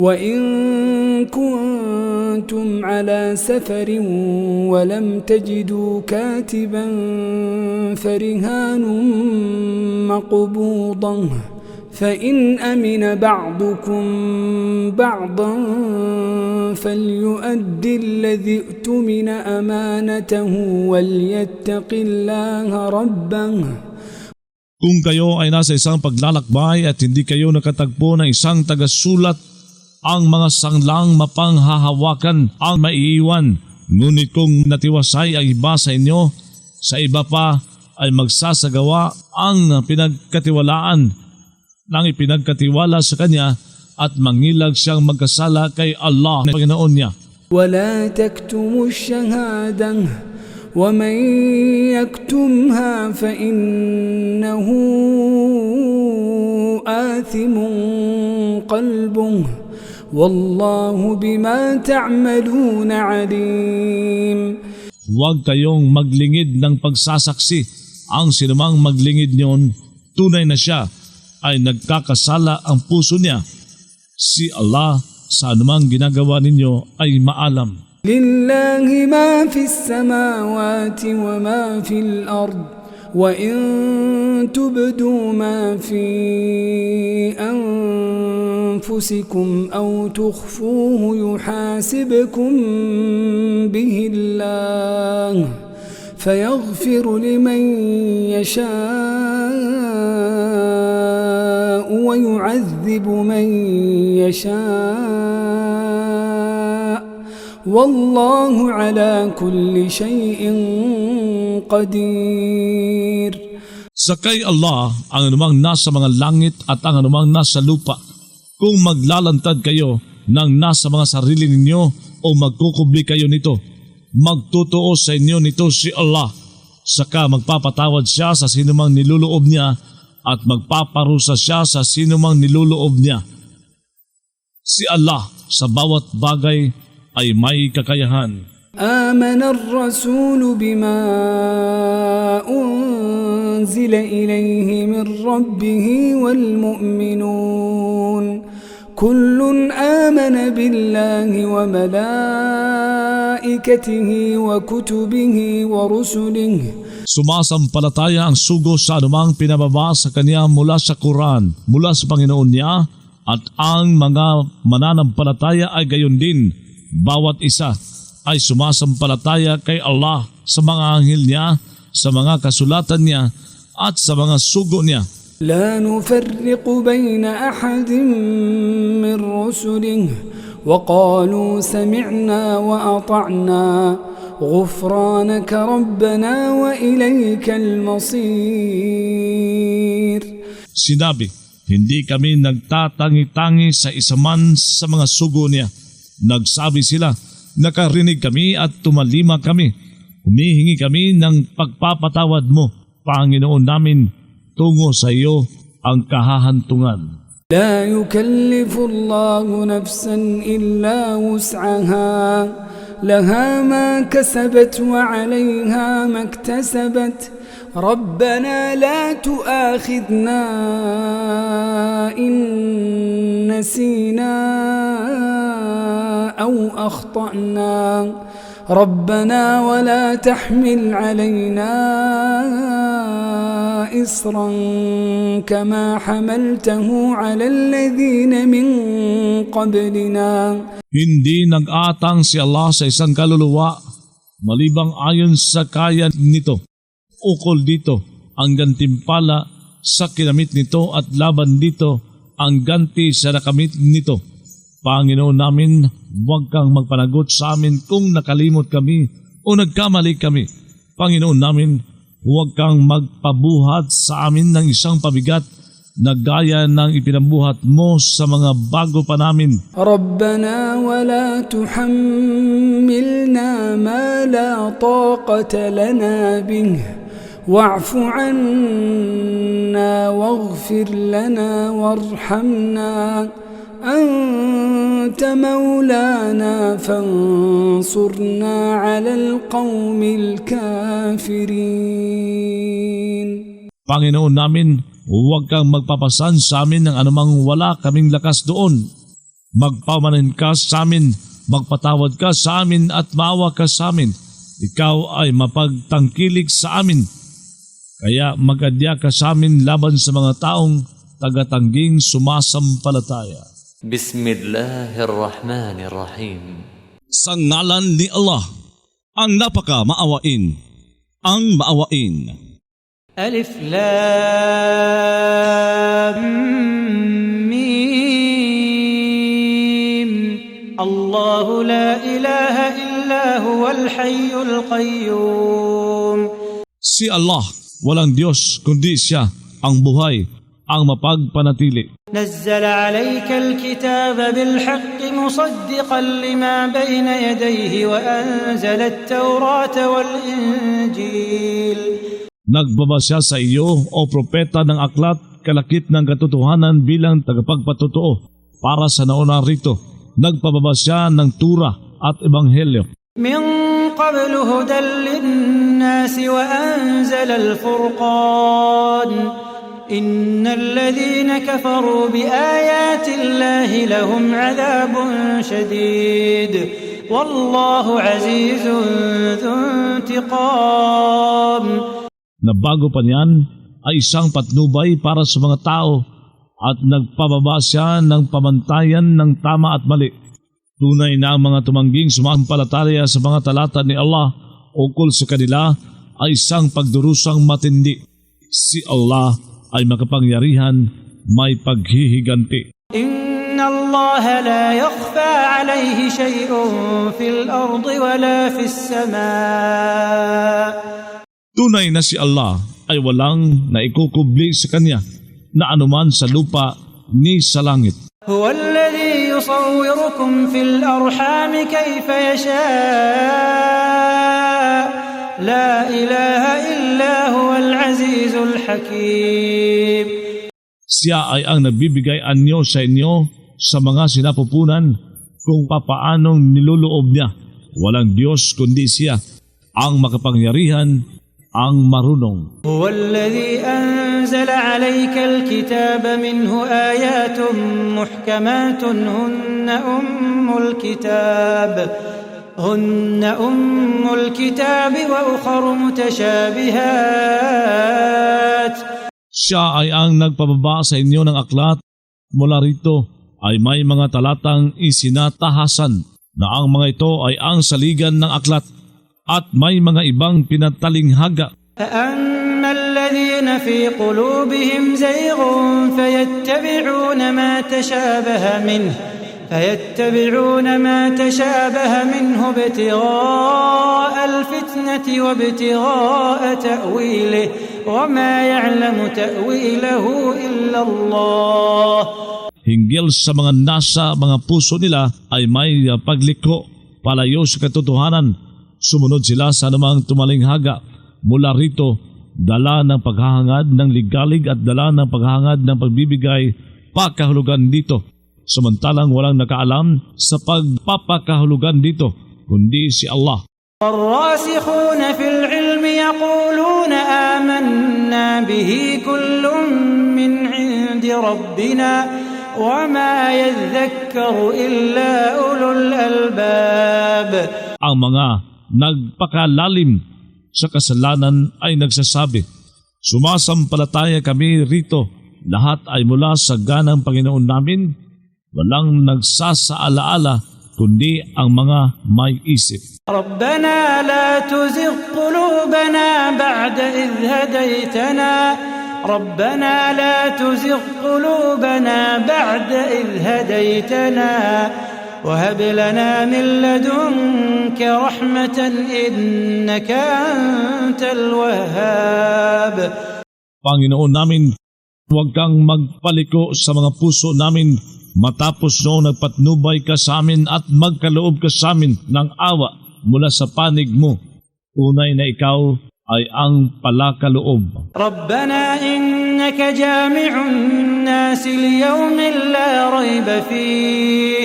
وإن كنتم على سفر ولم تجدوا كاتبا فرهان مقبوضة فإن أمن بعضكم بعضا فليؤد الذي اؤتمن أمانته وليتق الله ربه. Kung kayo ay nasa isang paglalakbay at hindi kayo nakatagpo ng isang tagasulat, ang mga sanglang mapanghahawakan ang maiiwan. Ngunit kung natiwasay ang iba sa inyo, sa iba pa ay magsasagawa ang pinagkatiwalaan nang ipinagkatiwala sa kanya at mangilag siyang magkasala kay Allah na Panginoon niya. ولا تكتموا الشهادة ومن يكتمها فإنه آثم قلبه Wallahu bima ta'malun alim. Huwag kayong maglingid ng pagsasaksi. Ang sinumang maglingid niyon, tunay na siya ay nagkakasala ang puso niya. Si Allah sa anumang ginagawa ninyo ay maalam. Lillahi ma fi samawati wa ma fi al-ard. وإن تبدوا ما في أنفسكم أو تخفوه يحاسبكم به الله فيغفر لمن يشاء ويعذب من يشاء والله على كل شيء قدير Sa kay Allah ang anumang nasa mga langit at ang anumang nasa lupa. Kung maglalantad kayo ng nasa mga sarili ninyo o magkukubli kayo nito, magtotoo sa inyo nito si Allah. Saka magpapatawad siya sa sinumang niluloob niya at magpaparusa siya sa sinumang niluloob niya. Si Allah sa bawat bagay ay may kakayahan. آمن الرسول بما أنزل إليه من ربه والمؤمنون كل آمن بالله وملائكته وكتبه ورسله Sumasampalataya ang sugo sa anumang pinababa sa kanya mula sa Quran, mula sa Panginoon niya, at ang mga mananampalataya ay gayon din. Bawat isa ay sumasampalataya kay Allah sa mga anghel niya, sa mga kasulatan niya, at sa mga sugo niya. لا نفرق بين أحد من رسله وقالوا سمعنا وأطعنا غفرانك ربنا وإليك المصير Sinabi, hindi kami nagtatangi-tangi sa isa man sa mga sugo niya. Nagsabi sila, nakarinig kami at tumalima kami. Humihingi kami ng pagpapatawad mo, Panginoon namin, tungo sa iyo ang kahahantungan. لا يكلف الله نفسا إلا وسعها لها ما كسبت وعليها ما اكتسبت ربنا لا تؤاخذنا إن نسينا أو أخطأنا ربنا ولا تحمل علينا إصرا كما حملته على الذين من قبلنا Hindi nag-atang si Allah sa isang kaluluwa malibang ayon sa kaya nito. Ukol dito ang gantimpala sa kinamit nito at laban dito ang ganti sa nakamit nito. Panginoon namin, huwag kang magpanagot sa amin kung nakalimot kami o nagkamali kami. Panginoon namin, huwag kang magpabuhat sa amin ng isang pabigat na gaya ng ipinabuhat mo sa mga bago pa namin. ربنا ولا تحملنا ما لا طاقة لنا به واعف عنا واغفر لنا وارحمنا أنت مولانا فانصرنا على القوم الكافرين Panginoon namin, huwag kang magpapasan sa amin ng anumang wala kaming lakas doon. Magpamanin ka sa amin, magpatawad ka sa amin at maawa ka sa amin. Ikaw ay mapagtangkilik sa amin. Kaya magadya ka sa amin laban sa mga taong tagatangging sumasampalataya. Bismillahirrahmanirrahim. Sa ngalan ni Allah, ang napaka maawain, ang maawain. Alif Lam Mim Allahu la ilaha illa huwal hayyul qayyum Si Allah, walang Diyos kundi siya, ang buhay, ang mapagpanatili. نزل عليك الكتاب بالحق مصدقا لما بين يديه وأنزل التوراة والإنجيل Nagbaba siya sa iyo o propeta ng aklat kalakip ng katotohanan bilang tagapagpatotoo para sa naunang rito. Nagpababa siya ng tura at ebanghelyo. من قبل هدى للناس وأنزل الفرقان إن الذين كفروا بآيات الله لهم عذاب شديد والله عزيز ذو انتقام na bago pa niyan ay isang patnubay para sa mga tao at nagpababa siya ng pamantayan ng tama at mali. Tunay na ang mga tumangging sumampalataya sa mga talata ni Allah ukol sa kanila ay isang pagdurusang matindi. Si Allah ay makapangyarihan, may paghihiganti. إن الله لا يخفى عليه شيء في الأرض ولا في السماء Tunay na si Allah ay walang naikukubli sa kanya na anuman sa lupa ni sa langit. هو الذي يصوركم في الأرحام كيف يشاء لا إله إلا هو العزيز الحكيم Siya ay ang nagbibigay anyo sa inyo sa mga sinapupunan kung papaanong niluloob niya. Walang Diyos kundi siya, ang makapangyarihan, ang marunong. هو الذي أنزل عليك الكتاب منه آيات محكمات هن أم الكتاب هن أم الكتاب وأخر متشابهات Siya ay ang nagpababa sa inyo ng aklat. Mula rito ay may mga talatang isinatahasan na ang mga ito ay ang saligan ng aklat at may mga ibang pinatalinghaga فأما الذين في قلوبهم زيغ فيتبعون ما تشابه منه فيتبعون ما تشابه منه ابتغاء الفتنة وابتغاء تأويله وما يعلم تأويله إلا الله hinggil sa mga nasa mga puso nila ay may uh, pagliko palayo sa katotohanan. Sumunod sila sa anumang tumalinghaga. Mula rito, dala ng paghahangad ng ligalig at dala ng paghahangad ng pagbibigay pakahulugan dito. Samantalang walang nakaalam sa pagpapakahulugan dito, kundi si Allah. والراسخون في العلم يقولون آمنا به كل من عند ربنا وما يذكر إلا أولو الألباب Ang mga nagpakalalim sa kasalanan ay nagsasabi, Sumasampalataya kami rito, lahat ay mula sa ganang Panginoon namin, walang nagsasaalaala kundi ang mga may isip. ربنا لا تزغ قلوبنا بعد إذ هديتنا ربنا لا تزغ قلوبنا بعد إذ هديتنا وهب لنا من لدنك رحمة إنك أنت الوهاب Panginoon namin, huwag kang magpaliko sa mga puso namin Matapos noon nagpatnubay ka sa amin at magkaloob ka sa amin ng awa mula sa panig mo. Tunay na ikaw ay ang palakaloob. Rabbana innaka jami'un nas liyawmin la rayba fih.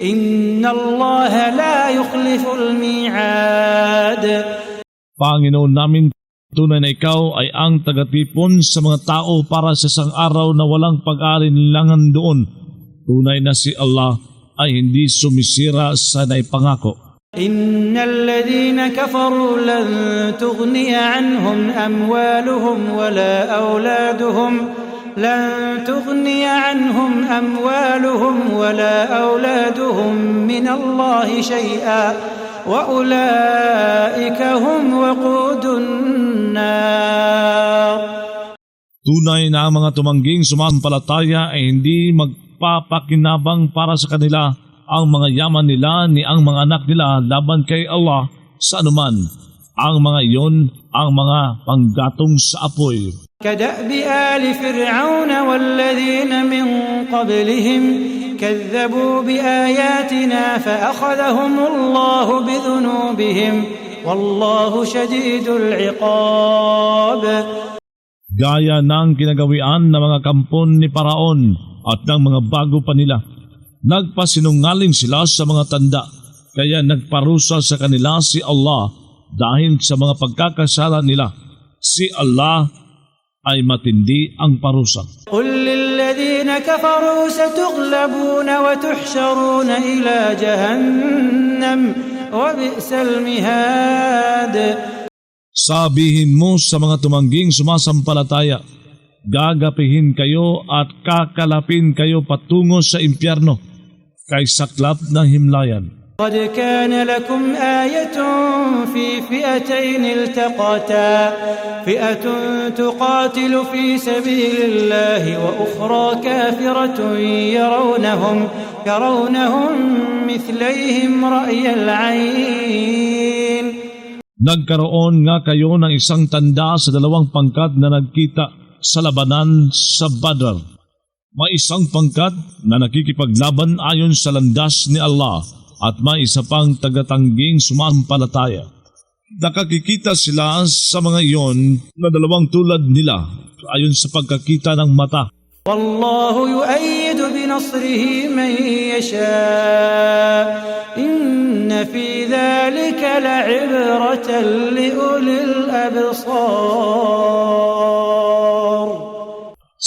Inna Allah la yukhliful mi'ad. Panginoon namin, Tunay na ikaw ay ang tagatipon sa mga tao para sa isang araw na walang pag-alinlangan doon Tunay na si Allah ay hindi sumisira sa naipangako. إن الذين كفروا لن تغني عنهم أموالهم ولا أولادهم لن تغني عنهم أموالهم ولا أولادهم من الله شيئا وأولئك هم وقود النار Tunay na ang mga tumangging sumampalataya ay hindi magpapakinabang para sa kanila ang mga yaman nila ni ang mga anak nila laban kay Allah sa anuman. Ang mga iyon ang mga panggatong sa apoy. كدأب آل فرعون والذين من قبلهم كذبوا بآياتنا فأخذهم الله بذنوبهم والله شديد العقاب Gaya ng kinagawian ng mga kampon ni Paraon at ng mga bago pa nila. Nagpasinungaling sila sa mga tanda kaya nagparusa sa kanila si Allah dahil sa mga pagkakasala nila. Si Allah ay matindi ang parusa. Qul lilladhina kafaru satughlabuna wa tuhsharuna ila jahannam wa bi'sal mihad. Sabihin mo sa mga tumangging sumasampalataya, gagapihin kayo at kakalapin kayo patungo sa impyerno kay saklap ng himlayan. قد كان لكم آية في فئتين التقتا فئة تقاتل في سبيل الله وأخرى كافرة يرونهم يرونهم مثليهم رأي العين Nagkaroon nga kayo ng isang tanda sa dalawang pangkat na nagkita sa labanan sa Badr. May isang pangkat na nakikipaglaban ayon sa landas ni Allah at may isa pang tagatangging sumampalataya. Nakakikita sila sa mga iyon na dalawang tulad nila ayon sa pagkakita ng mata. والله يؤيد بنصره من يشاء إن في ذلك لعبرة لأولي الأبصار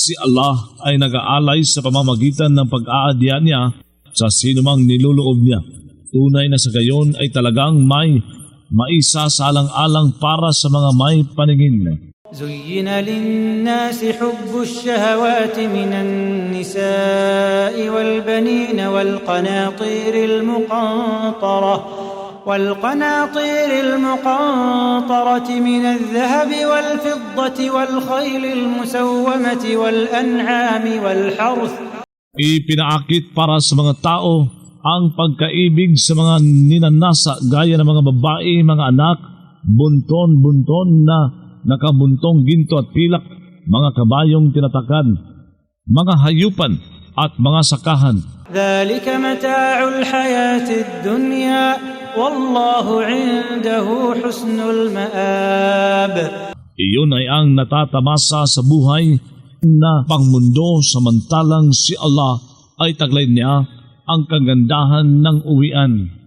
Si Allah ay nag-aalay sa pamamagitan ng pag-aadya niya sa sinumang niluloob niya. Tunay na sa gayon ay talagang may maisasalang-alang para sa mga may paningin. زين للناس حب الشهوات من النساء والبنين والقناطير المقنطرة والقناطير المقنطرة من الذهب والفضة والخيل المسومة والأنعام والحرث Ipinaakit para sa mga tao ang pagkaibig sa mga ninanasa gaya ng mga babae, mga anak, bunton-bunton na nakabuntong ginto at pilak, mga kabayong tinatakan, mga hayupan at mga sakahan. ذلك متاع الحياة الدنيا Wallahu indahu husnul ma'ab. Iyon ay ang natatamasa sa buhay na pangmundo samantalang si Allah ay taglay niya ang kagandahan ng uwian.